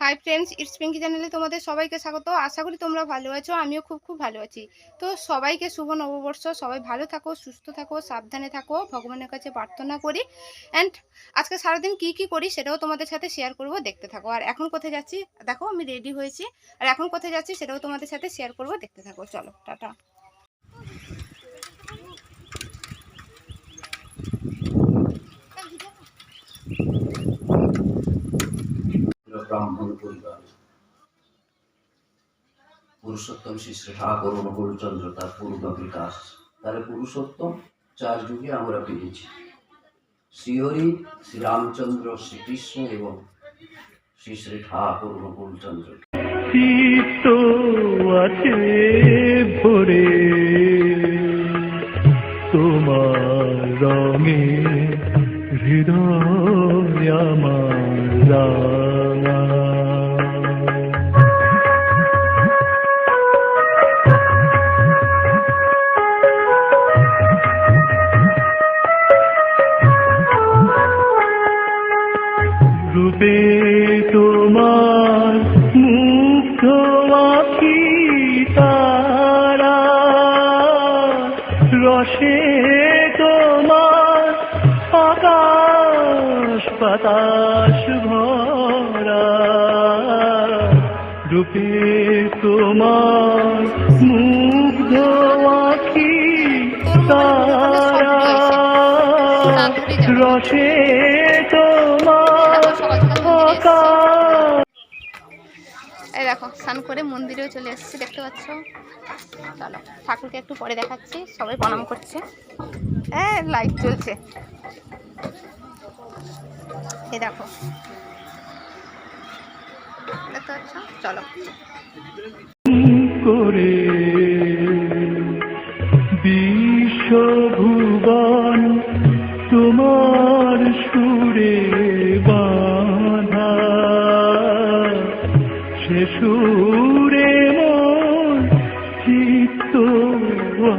Hi friends it's Pinki চ্যানেলে তোমাদের সবাইকে স্বাগত। আশা করি তোমরা ভালো আছো, আমিও খুব খুব ভালো আছি। তো সবাইকে শুভ নববর্ষ, সবাই ভালো থাকো, সুস্থ থাকো, সাবধানে থাকো, ভগবানের কাছে প্রার্থনা করি। অ্যান্ড আজকে সারাদিন কি কি করি সেটাও তোমাদের সাথে শেয়ার করব, দেখতে থাকো। আর এখন কোথায় যাচ্ছি? দেখো, আমি রেডি হয়েছি। আর এখন কোথায় যাচ্ছি সেটাও তোমাদের সাথে শেয়ার করব, দেখতে থাকো। চলো, টাটা। ব্রাহ্মণ পরিবার পুরুষোত্তম শ্রী শ্রী ঠাকুর অনুকূলচন্দ্র তার পূর্ণ বিকাশ। তাহলে পুরুষোত্তম চার যুগে আমরা পেয়েছি। শ্রীহরি, শ্রীরামচন্দ্র, শ্রীকৃষ্ণ এবং শ্রী শ্রী ঠাকুর অনুকূলচন্দ্র আছে ভরে। তোমার রঙে হৃদয় আমার মুগ্ধ আখি তারা। রসে তোমার আকাশ বাতাস ভরা। রূপে তোমার মুগ্ধ আখি তারা। রসে দেখো, স্নান করে মন্দিরেও চলে এসেছি, দেখতে পাচ্ছ? চলো, ঠাকুরকে একটু পরে দেখাচ্ছি, সবাই প্রণাম করছে। হ্যাঁ লাইট চলছে এই দেখো। দেখতে পাচ্ছ? চলো। করে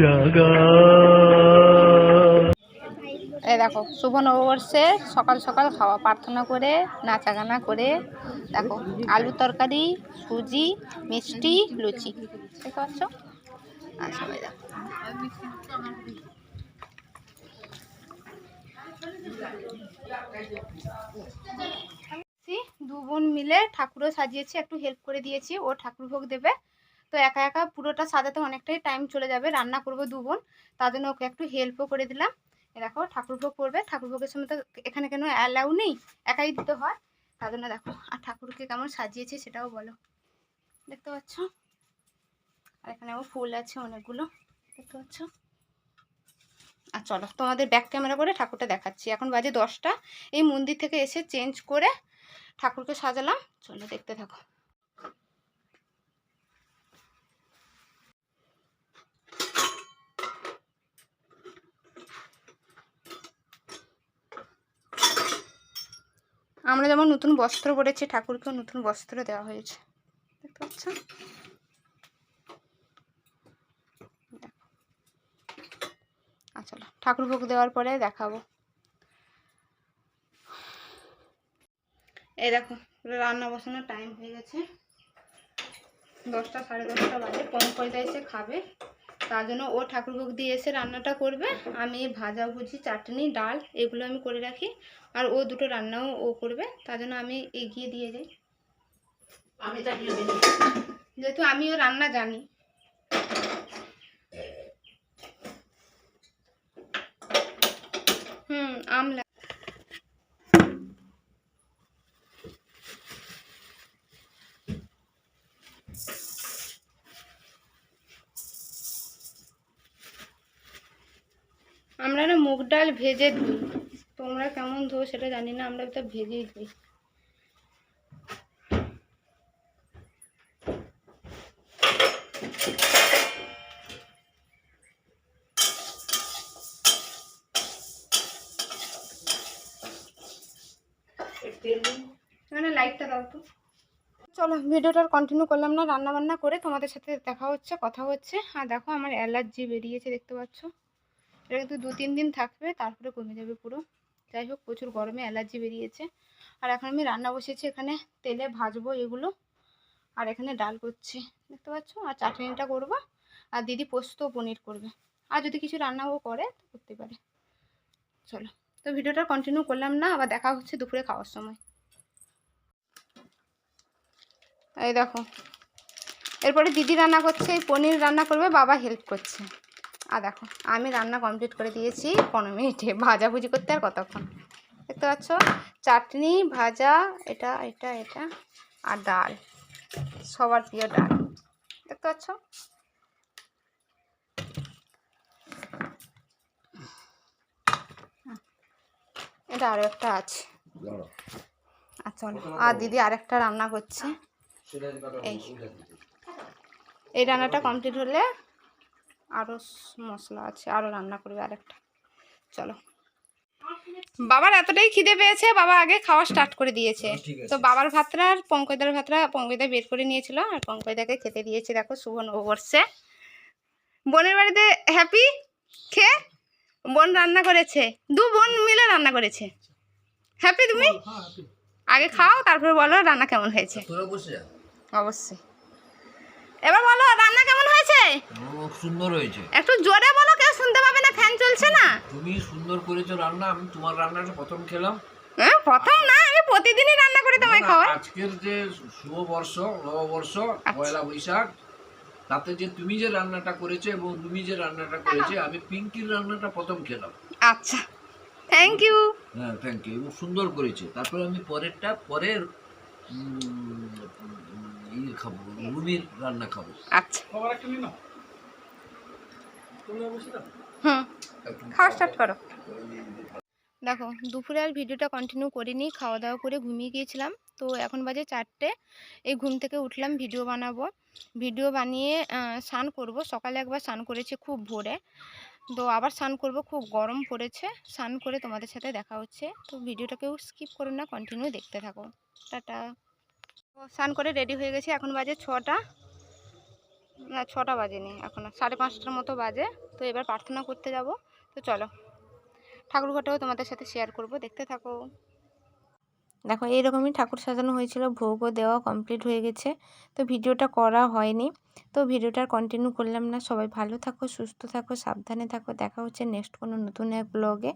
জাগা। এই দেখো, শুভ নববর্ষে সকাল সকাল খাওয়া, প্রার্থনা করে নাচা গানা করে, দেখো, আলু তরকারি, সুজি, মিষ্টি, লুচি, দেখতে পাচ্ছ? সবাই দেখো। দু বোন মিলে ঠাকুরও সাজিয়েছি, একটু হেল্প করে দিয়েছি, ও ঠাকুর ভোগ দেবে। তো একা একা পুরোটা সাজাতে অনেকটাই টাইম চলে যাবে, রান্না করব দু বোন, তার জন্য ওকে একটু হেল্পও করে দিলাম। এ দেখো, ঠাকুর ভোগ করবে, ঠাকুর ভোগের সময় তো এখানে কেন অ্যালাউ নেই, একাই দিতে হয়। তার জন্য দেখো, আর ঠাকুরকে কেমন সাজিয়েছে সেটাও বলো। দেখতে পাচ্ছ? আর এখানে আবার ফুল আছে অনেকগুলো, দেখতে পাচ্ছ? আর চলো, তোমাদের ব্যাক ক্যামেরা করে ঠাকুরটা দেখাচ্ছি। এখন বাজে দশটা, এই মন্দির থেকে এসে চেঞ্জ করে ঠাকুরকে সাজালাম। চলো দেখতে থাকো। আমরা যেমন নতুন বস্ত্র পরেছি, ঠাকুরকেও নতুন বস্ত্র দেওয়া হয়েছে। দেখতে পাচ্ছ চলো। ঠাকুর ভোগ দেওয়ার পরে দেখাবো। এই দেখো, রান্না বসানোর টাইম হয়ে গেছে। দশটা সাড়ে দশটা বাজে। পঙ্কজদা এসে খাবে। তার জন্য ও ঠাকুরভোগ দিয়ে এসে রান্নাটা করবে। আমি ভাজা ভুজি চাটনি ডাল এগুলো আমি করে রাখি। আর ও দুটো রান্নাও ও করবে তার জন্য আমি এগিয়ে দিয়ে যাই। আমি যেহেতু আমিও রান্না জানি। হুম আমলা। আমরা না মুগ ডাল ভেজে দিই। তোমরা কেমন ধো সেটা জানি না, আমরা তো ভেজেই দিই। লাইটটা দাও তো। চলো ভিডিওটার কন্টিনিউ করলাম না, রান্নাবান্না করে তোমাদের সাথে দেখা হচ্ছে, কথা হচ্ছে। হ্যাঁ দেখো আমার অ্যালার্জি বেরিয়েছে, দেখতে পাচ্ছ? এটা কিন্তু দু তিন দিন থাকবে, তারপরে কমে যাবে পুরো। যাই হোক, প্রচুর গরমে অ্যালার্জি বেরিয়েছে। আর এখন আমি রান্না বসেছি এখানে তেলে ভাজবো এগুলো। আর এখানে ডাল করছি, দেখতে পাচ্ছ? আর চাটনিটা করব। আর দিদি পোস্ত পনির করবে। আর যদি কিছু রান্নাও করে, তো করতে পারে। চলো, তো ভিডিওটা কন্টিনিউ করলাম না, আবার দেখা হচ্ছে দুপুরে খাওয়ার সময়। এই দেখো, এরপরে দিদি রান্না করছে পনির রান্না করবে, বাবা হেল্প করছে। আর দেখো আমি রান্না কমপ্লিট করে দিয়েছি পনেরো মিনিটে। ভাজাভুজি করতে আর কতক্ষণ? দেখতে পাচ্ছ? চাটনি ভাজা এটা এটা এটা আর ডাল। সবার প্রিয় ডাল। দেখতে পাচ্ছ? এটা আরও একটা আছে। আর চলো আর দিদি আরেকটা রান্না করছে। এই। এই রান্নাটা কমপ্লিট হলে আরও মশলা আছে আরও রান্না করবে আরেকটা। চলো। বাবার এতটাই খিদে পেয়েছে বাবা আগে খাওয়া স্টার্ট করে দিয়েছে। তো বাবার ভাতটা আর পঙ্কজদার ভাতটা পঙ্কজদা বের করে নিয়েছিল আর পঙ্কজদাকে খেতে দিয়েছে দেখো শুভ নববর্ষে। বোনের বাড়িতে হ্যাপি খেয়ে? বোন রান্না করেছে। দু বোন মিলে রান্না করেছে। হ্যাপি তুমি? আগে খাও তারপরে বলো রান্না কেমন হয়েছে। অবশ্যই। এবার বলো রান্না কেমন সুন্দর হয়েছে। একটু জোরে বলো কেউ শুনতে পাবে না ফ্যান চলছে না? তুমি সুন্দর করেছ রান্না আমি তোমার রান্নাটা প্রথম খেলাম। হ্যাঁ প্রথম না আমি প্রতিদিনই রান্না করে তোমায় খাওয়াই আজকের যে শুভ নববর্ষ আচ্ছা। পয়লা বৈশাখ তাতে যে তুমি যে রান্নাটা করেছ এবং তুমি যে রান্নাটা করেছে আমি পিঙ্কির রান্নাটা প্রথম খেলাম। আচ্ছা। থ্যাংক ইউ হ্যাঁ থ্যাংক ইউ সুন্দর করেছে। তারপরে আমি পরেরটা পরের ইয়ে খাব রুমির রান্না খাব। আচ্ছা। হুম। খাওয়া স্টার্ট করো। দেখো দুপুরে আর ভিডিওটা কন্টিনিউ করিনি খাওয়া দাওয়া করে ঘুমিয়ে গিয়েছিলাম। তো এখন বাজে চারটে এই ঘুম থেকে উঠলাম ভিডিও বানাবো। ভিডিও বানিয়ে স্নান করব। সকালে একবার স্নান করেছি খুব ভোরে। তো আবার স্নান করব খুব গরম পড়েছে। স্নান করে তোমাদের সাথে দেখা হচ্ছে। তো ভিডিওটাকেও স্কিপ করো না কন্টিনিউ দেখতে থাকো। টাটা। স্নান করে রেডি হয়ে গেছি। এখন বাজে ছটা। না, ছটা বাজেনি। এখন সাড়ে পাঁচটার মতো বাজে। তো এবার প্রার্থনা করতে যাব। তো চলো, ঠাকুর ঘরটাও তোমাদের সাথে শেয়ার করব। দেখতে থাকো। দেখো, এইরকমই ঠাকুর সাজানো হয়েছিল। ভোগও দেওয়া কমপ্লিট হয়ে গেছে। তো ভিডিওটা করা হয়নি। তো ভিডিওটা কন্টিনিউ করলাম না। সবাই ভালো থাকো, সুস্থ থাকো, সাবধানে থাকো। দেখা হচ্ছে নেক্সট কোনো নতুন এক ব্লগে